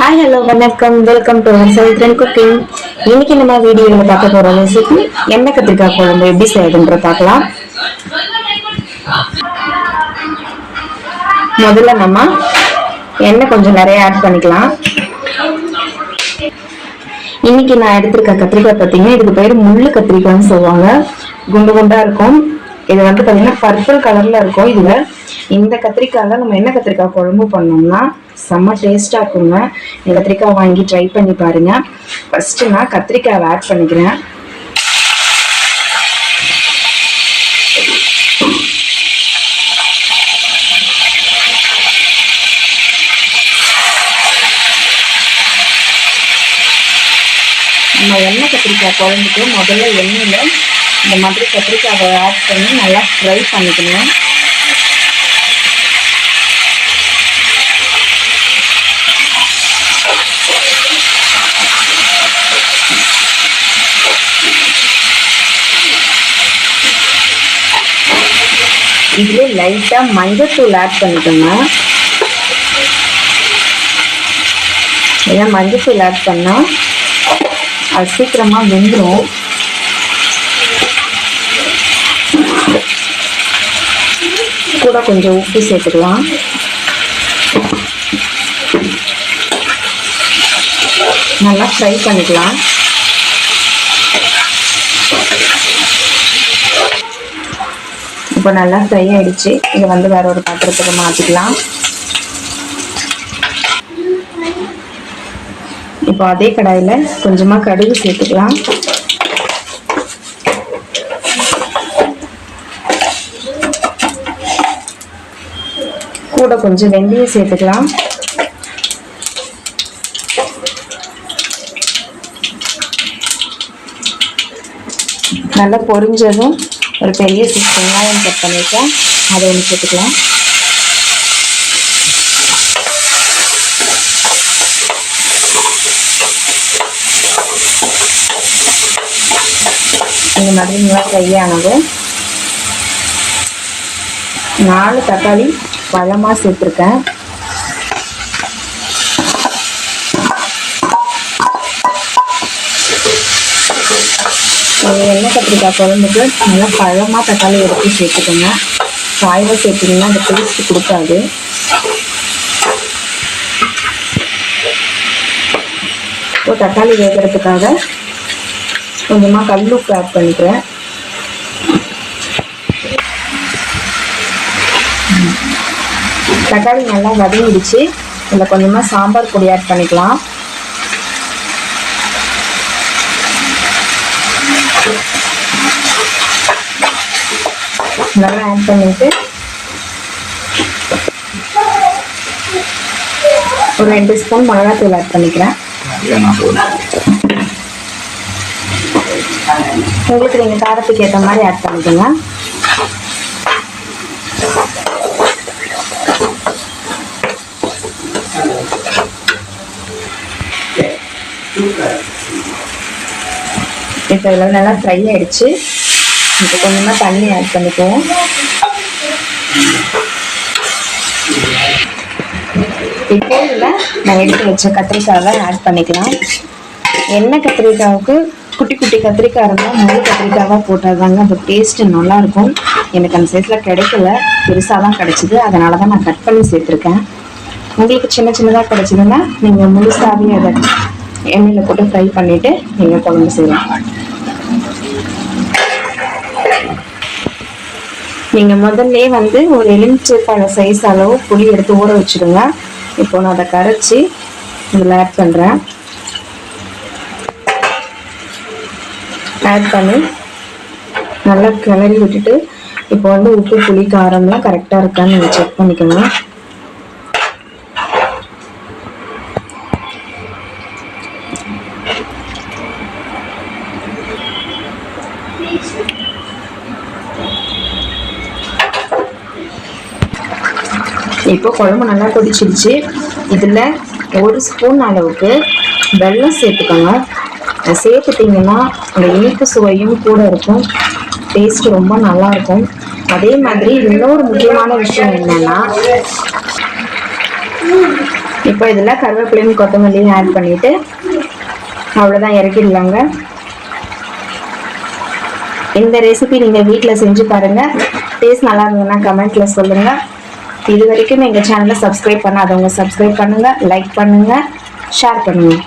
Hi hello வணக்கம். Welcome to Savithran cooking இன்னைக்கு நம்ம வீடியோவில் பார்க்க போகிற ரெசிபி எண்ணெய் கத்திரிக்காய் குழம்பு எப்படி செய்யுதுன்ற பார்க்கலாம். முதல்ல நம்ம எண்ணெய் கொஞ்சம் நிறைய ஆட் பண்ணிக்கலாம். இன்னைக்கு நான் எடுத்திருக்க கத்திரிக்காய் பார்த்தீங்கன்னா இதுக்கு பேர் முள்ளு கத்திரிக்காய்னு சொல்லுவாங்க. குண்டு குண்டாக இருக்கும். இது வந்து பார்த்தீங்கன்னா பர்பிள் கலரில் இருக்கும். இதில் இந்த கத்திரிக்காயில நம்ம என்ன கத்திரிக்காய் குழம்பு பண்ணோம்னா செம்ம டேஸ்டா இருக்குங்க. கத்திரிக்காய் வாங்கி ட்ரை பண்ணி பாருங்க. ஃபர்ஸ்ட் நான் கத்திரிக்காய் ஆட் பண்ணிக்கிறேன். நம்ம எண்ணெய் கத்திரிக்காய் குழம்புக்கு முதல்ல எண்ணெயில் இந்த மாதிரி கத்திரிக்காயை ஆட் பண்ணி நல்லா ஃப்ரை பண்ணிக்கணும். இதுலேயே லைட்டா மஞ்சத்தூள் ஆட் பண்ணிக்கோங்க ஏன்னா மஞ்சத்தூள் ஆட் பண்ணா அது சீக்கிரமா வெந்துடும் கூட கொஞ்சம் உப்பு சேர்த்துக்கலாம். நல்லா ஃப்ரை பண்ணிக்கலாம். இப்போ நல்லா ஃப்ரை ஆயிடுச்சு. இதை வந்து வேற ஒரு பாத்திரத்துக்கு மாற்றிக்கலாம் இப்போ அதே கடாயில் கொஞ்சமாக கடுகு சேர்த்துக்கலாம். கூட கொஞ்சம் வெந்தயம் சேர்த்துக்கலாம். நல்லா பொரிஞ்சதும் ஒரு பெரிய சைஸ் வெங்காயம் கட் பண்ணியிருக்கேன் அதை ஒன்று சேர்த்துக்கலாம். இந்த மாதிரி நல்லா ஃப்ரை ஆனது. நாலு தக்காளி பழமாக சேர்த்துருக்கேன். எண்ணெய் கத்திரிக்காய் குழம்புக்கு நல்லா பழமாக தக்காளி எடுத்து சேர்த்துக்கோங்க. காய்வை சேர்த்திங்கன்னா அந்த டேஸ்ட் கொடுக்காது. இப்போ தக்காளி வேகிறதுக்காக கொஞ்சமாக கல் உப்பு ஆட் பண்ணிக்கிறேன். தக்காளி நல்லா வதங்கிடுச்சு. இதில் கொஞ்சமாக சாம்பார் பொடி ஆட் பண்ணிக்கலாம். நல்லா ஆட் பண்ணிட்டு ஒரு ரெண்டு ஸ்பூன் மிளகாத்தூள் ஆட் பண்ணிக்கிறேன். உங்களுக்கு நீங்கள் காரத்துக்கு ஏற்ற மாதிரி ஆட் பண்ணிக்கோங்க. இப்போ இதில் நல்லா ஃப்ரை ஆயிடுச்சு. இப்போ கொஞ்சமாக தண்ணி ஆட் பண்ணிக்குவோம். இப்போ இதில் நான் எடுத்து வச்ச கத்திரிக்காவை ஆட் பண்ணிக்கலாம். எண்ணெய் கத்திரிக்காவுக்கு? குட்டி குட்டி கத்திரிக்காய் இருந்தால் முழு கத்திரிக்காவாக போட்டால் தாங்க அந்த டேஸ்ட்டு நல்லாயிருக்கும். எனக்கு அந்த சைஸில் கிடைக்கல. பெருசாக தான் கிடச்சிது. அதனால தான் நான் கட் பண்ணி சேர்த்துருக்கேன். உங்களுக்கு சின்ன சின்னதாக கிடச்சிதுன்னா நீங்கள் முழுசாகவே அதை எண்ணெயில் போட்டு ஃப்ரை பண்ணிவிட்டு நீங்கள் குழம்பு செய்யலாம். நீங்கள் முதல்ல வந்து ஒரு எலுமிச்சை சைஸ் அளவு புளி எடுத்து ஊற வச்சுடுங்க. இப்போ நான் அதை கரைச்சி இதில் ஆட் பண்ணுறேன் ஆட் பண்ணி நல்லா கிளறி விட்டுட்டு இப்போ வந்து உப்பு புளி காரம்லாம் கரெக்டாக இருக்கான்னு நீங்கள் செக் பண்ணிக்கணும். இப்போ குழம்பு நல்லா கொதிச்சிருச்சு. இதில் ஒரு ஸ்பூன் அளவுக்கு வெல்லம் சேர்த்துக்கோங்க. சேர்த்துட்டிங்கன்னா அந்த இனிப்பு சுவையும் கூட இருக்கும். டேஸ்ட் ரொம்ப நல்லாயிருக்கும் அதே மாதிரி இன்னொரு முக்கியமான விஷயம் என்னென்னா இப்போ இதில் கருவேப்பிலையும் கொத்தமல்லியும் ஆட் பண்ணிவிட்டு அவ்வளோதான் இறக்கிடலாங்க. இந்த ரெசிபி நீங்கள் வீட்டில் செஞ்சு பாருங்கள் டேஸ்ட் நல்லா இருந்ததுன்னா கமெண்ட்டில் சொல்லுங்கள் இது வரைக்கும் எங்கள் சேனலை சப்ஸ்கிரைப் பண்ணாதவங்க சப்ஸ்கிரைப் பண்ணுங்கள் லைக் பண்ணுங்கள் ஷேர் பண்ணுங்கள்